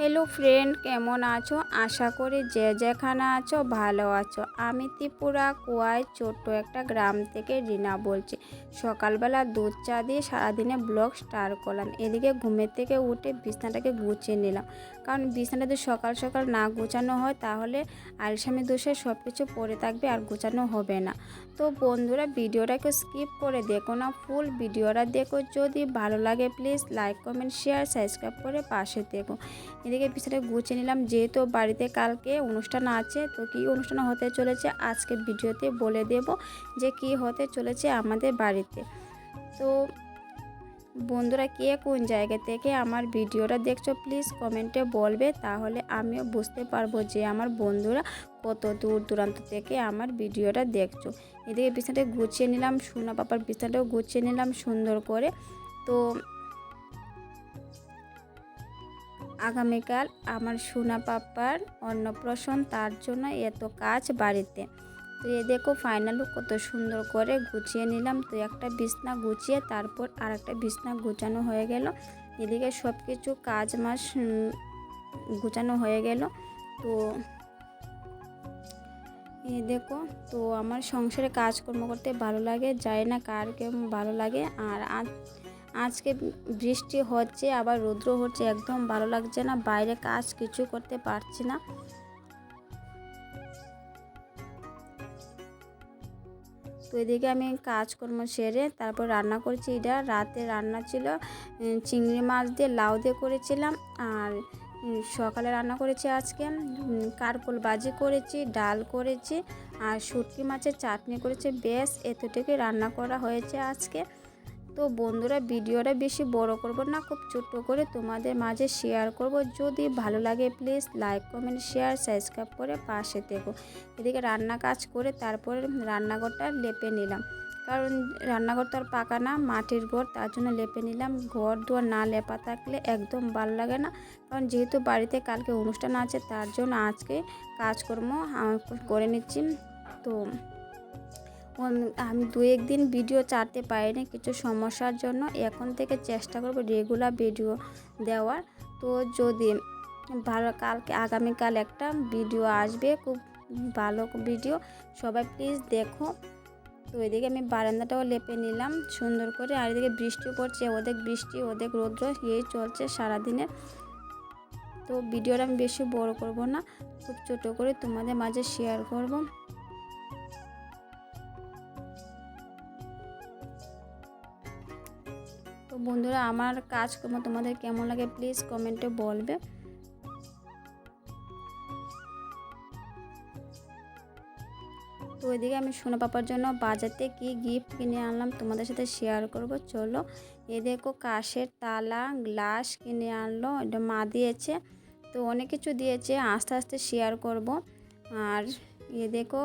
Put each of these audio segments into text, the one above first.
Hello friend কেমন আছো? আশা করি যে যেখানে আছো ভালো আছো। আমি ত্রিপুরা, কুয়ায় ছোট্ট একটা গ্রাম থেকে রিনা বলছি। সকালবেলা দুধ চা দিয়ে সারাদিনে ব্লগ স্টার্ট করলাম। এদিকে ঘুমের থেকে উঠে বিছনাটাকে গুছিয়ে নিলাম। কারণ বিছানাটা যদি সকাল সকাল না গোছানো হয়, তাহলে আলসামি দোষে সব কিছু পড়ে থাকবে আর গোছানো হবে না। তো বন্ধুরা, ভিডিওটাকে স্কিপ করে দেখো না, ফুল ভিডিওটা দেখো। যদি ভালো লাগে, please like, comment, share, subscribe করে পাশে দেখো এদিকে বিছানাটা গুছিয়ে নিলাম, যেহেতু বাড়িতে কালকে অনুষ্ঠান আছে, তো কী অনুষ্ঠান হতে চলেছে আজকে ভিডিওতে বলে দেব যে কি হতে চলেছে আমাদের বাড়িতে। তো বন্ধুরা, কে কোন জায়গা থেকে আমার ভিডিওটা দেখছ প্লিজ কমেন্টে বলবে, তাহলে আমিও বুঝতে পারব যে আমার বন্ধুরা কত দূর দূরান্ত থেকে আমার ভিডিওটা দেখছ। এদিকে বিছানাটা গুছিয়ে নিলাম, সোনা পাপার বিছানাটাও গুছিয়ে নিলাম সুন্দর করে। তো আগামীকাল আমার সোনা পাপার অন্নপ্রাশন, তার জন্য এত কাজ বাড়িতে। তো এ দেখো ফাইনালও কত সুন্দর করে গুছিয়ে নিলাম। তো একটা বিছনা গুছিয়ে তারপর আর একটা বিছনা গুছানো হয়ে গেল। এদিকে সব কিছু কাজ মাস গুছানো হয়ে গেল। তো এ দেখো, তো আমার সংসারে কাজকর্ম করতে ভালো লাগে যায় না কার কেমন ভালো লাগে। আর আজকে বৃষ্টি হচ্ছে, আবার রৌদ্র হচ্ছে, একদম ভালো লাগছে না, বাইরে কাজ কিছু করতে পারছি না। তো এদিকে আমি কাজকর্ম সেরে তারপর রান্না করছি এটা, রাতে রান্না ছিল চিংড়ি মাছ দিয়ে লাউ দিয়ে করেছিলাম, আর সকালে রান্না করেছি আজকে কারকোল বাজি করেছি, ডাল করেছি, আর শুটকি মাছের চাটনি করেছি, বেশ এতটুকুই রান্না করা হয়েছে আজকে। তো বন্ধুরা ভিডিওটা বেশি বড় করব না, খুব ছোট্ট করে তোমাদের মাঝে শেয়ার করব। যদি ভালো লাগে please like comment share subscribe করে পাশে থেকো। এদিকে রান্না কাজ করে তারপরে রান্নাঘরটা লেপে নিলাম। কারণ রান্নাঘর তো আর পাকা না, মাটির ঘর, তার জন্য লেপে নিলাম। ঘর দুয়ার না লেপা থাকলে একদম ভালো লাগে না। কারণ যেহেতু বাড়িতে কালকে অনুষ্ঠান আছে, তার জন্য আজকে কাজকর্ম করে নিচ্ছি। তো আমি দু একদিন ভিডিও ছাড়তে পারিনি কিছু সমস্যার জন্য। এখন থেকে চেষ্টা করব রেগুলার ভিডিও দেওয়ার। তো যদি ভালো, কালকে, আগামীকাল একটা ভিডিও আসবে, খুব ভালো ভিডিও সবাই প্লিজ দেখো। তো এদিকে আমি বারান্দাটাও লেপে নিলাম, সুন্দর করে। আর এদিকে বৃষ্টি পড়ছে ওদের বৃষ্টি ওদের রৌদ্র, এই চলছে সারাদিনের। তো ভিডিওটা আমি বেশি বড় করব না, খুব ছোটো করে তোমাদের মাঝে শেয়ার করব। বন্ধুরা, আমার কাজকর্ম তোমাদের কেমন লাগে প্লিজ কমেন্টে বলবে। তো ওইদিকে আমি সোনা পাপার জন্য বাজারতে কি গিফট কিনে আনলাম তোমাদের সাথে শেয়ার করব। চলো, এ দেখো কাশের তালা গ্লাস কিনে আনলো, এটা মা দিয়েছে। তো অনেক কিছু দিয়েছে, আস্তে আস্তে শেয়ার করব। আর এ দেখো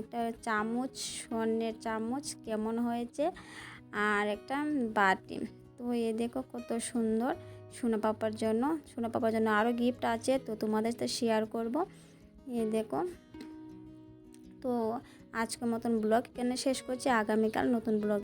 একটা চামচ, স্বর্ণের চামচ কেমন হয়েছে। আর একটা বাটি তো এ দেখো কত সুন্দর সোনা পাপার জন্য, সোনা পাপার জন্য আরও গিফট আছে, তো তোমাদের সাথে শেয়ার করব। এ দেখো, তো আজকের মতন ব্লগ কেন শেষ করছি। আগামীকাল নতুন ব্লগ